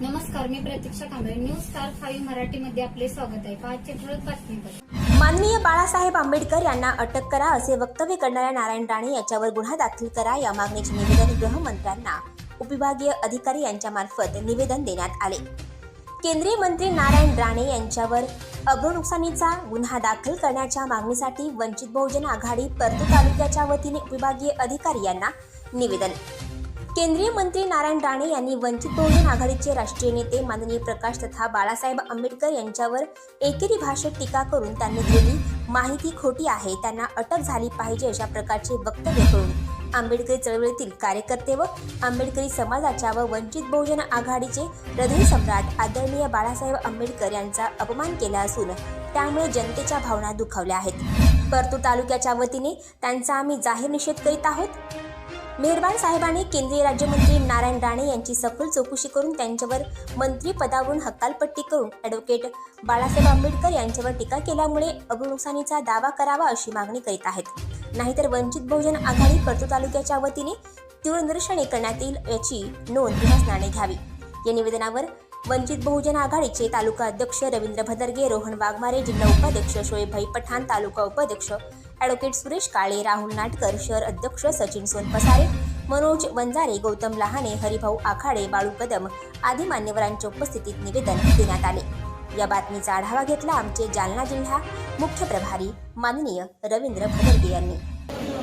नमस्कार मी Pratiksha Kamble. News star five मराठीमध्ये आपले स्वागत आहे. पाचशे ठळक बातमीपत्र. माननीय बाळासाहेब आंबेडकर यांना अटक करा असे वक्तव्य करणाऱ्या नारायण राणे याच्यावर गुन्हा दाखल करा या मागणीचे निवेदन गृहमंत्र्यांना उपविभागीय अधिकारी यांच्यामार्फत निवेदन देण्यात आले. केंद्रीय मंत्री नारायण राणे यांच्यावर अग्रनुकसानीचा गुन्हा दाखल करण्याच्या मागणीसाठी वंचित बहुजन आघाडी परतू तालुक्याच्या वतीने उपविभागीय अधिकारी यांना निवेदन केंद्रीय मंत्री नारायण राणे यांनी वंचित बहुजन आघाडीचे राष्ट्रीय नेते माननीय प्रकाश तथा बाळासाहेब आंबेडकर यांच्यावर एकेरी भाषेत टीका करून त्यांनी दिलेली माहिती खोटी आहे. त्यांना अटक झाली पाहिजे अशा प्रकारचे वक्तव्य करून आंबेडकरी चळवळीतील कार्यकर्ते व आंबेडकरी समाजाच्या व वंचित बहुजन आघाडीचे हृदय सम्राट आदरणीय बाळासाहेब आंबेडकर यांचा अपमान केला असून त्यामुळे जनतेच्या भावना दुखावल्या आहेत. परतूर तालुक्याच्या वतीने त्यांचा आम्ही जाहीर निषेध करीत आहोत. मेहरबान साहेबांनी केंद्रीय राज्यमंत्री नारायण राणे यांची सखोल चौकशी करून त्यांच्यावर मंत्रीपदावरून हकालपट्टी करून ॲडव्होकेट बाळासाहेब आंबेडकर यांच्यावर टीका केल्यामुळे अब्रुनुकसानीचा दावा करावा अशी मागणी करीत आहेत. नाहीतर वंचित बहुजन आघाडी परतूर तालुक्याच्या वतीने तीव्र निदर्शने करण्यात येईल याची नोंद निवासनाने घ्यावी. या निवेदनावर वंचित बहुजन आघाडीचे तालुका अध्यक्ष रवींद्र भदरगे रोहन वाघमारे जिल्हा उपाध्यक्ष शोएभाई पठाण तालुका उपाध्यक्ष ॲडव्होकेट सुरेश काळे राहुल नाटकर शहर अध्यक्ष सचिन सोनपसारे मनोज वंजारे गौतम लहाने हरिभाऊ आखाडे बाळू कदम आदी मान्यवरांच्या उपस्थितीत निवेदन देण्यात आले. या बातमीचा आढावा घेतला आमचे जालना जिल्हा मुख्य प्रभारी माननीय रवींद्र भदरगे यांनी.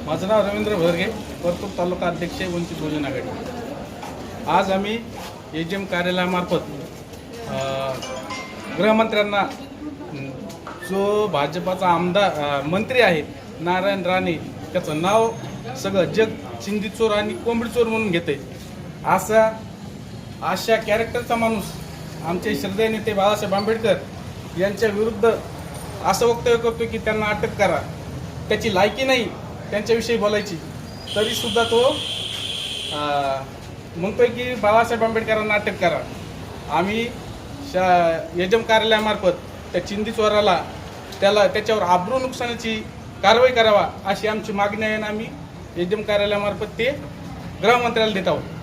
माझं नाव रवींद्र भदरगे परतूर तालुका अध्यक्ष वंचित बहुजन आघाडी. आज आम्ही एजीएम कार्यालयामार्फत गृहमंत्र्यांना जो भाजपाचा आमदार मंत्री आहे नारायण राणे त्याचं नाव सगळं जग चिंदी चोर आणि कोंबडी चोर म्हणून घेते. असा अशा कॅरेक्टरचा माणूस आमचे श्रद्धेय नेते बाळासाहेब आंबेडकर यांच्या विरुद्ध असं वक्तव्य करतो की त्यांना अटक करा. त्याची लायकी नाही त्यांच्याविषयी बोलायची. तरीसुद्धा तो म्हणतोय की बाळासाहेब आंबेडकरांना अटक करा. आम्ही शा यजम कार्यालयामार्फत त्या चिंदी चोराला त्याला त्याच्यावर आब्रू नुकसानाची कारवाई करावा अशी आमची मागणी आहे आणि आम्ही यजम कार्यालयामार्फत ते गृहमंत्र्याला देत आहोत.